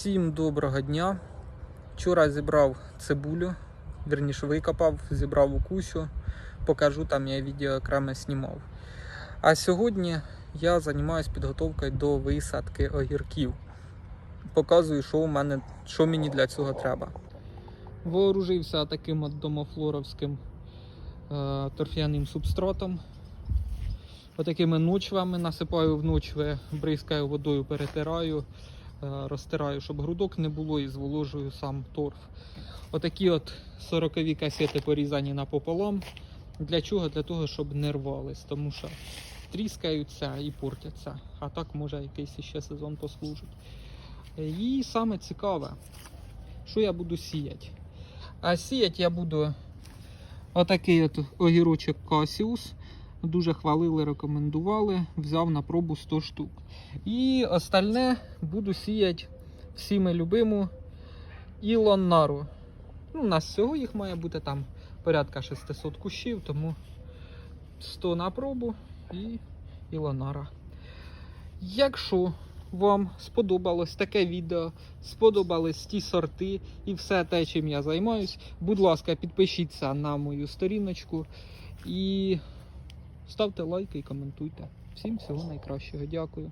Всім доброго дня. Вчора зібрав цибулю, вірніше викопав, зібрав у. Покажу, там я відео окремо знімав. А сьогодні я займаюся підготовкою до висадки огірків. Показую, що у мене, що мені для цього треба. Вооружився таким от домофлоровським е, торф'яним субстратом. Отакими ночвами насипаю в ночви, бризкаю водою, перетираю, розтираю, щоб грудок не було і зволожую сам торф. Отакі от 40 касети порізані напополам. Для чого? Для того, щоб не рвались, тому що тріскаються і портяться. А так може якийсь ще сезон послужить. І саме цікаве, що я буду сіяти. А сіяти я буду отакий от огірочок Касіус. Дуже хвалили, рекомендували. Взяв на пробу 100 штук. І остальне буду сіяти всіми любиму Ілонару. Ну, у нас всього їх має бути там порядка 600 кущів, тому 100 на пробу і Ілонара. Якщо вам сподобалось таке відео, сподобались ті сорти і все те, чим я займаюсь, будь ласка, підпишіться на мою сторіночку і ставте лайки і коментуйте. Всім всього найкращого. Дякую.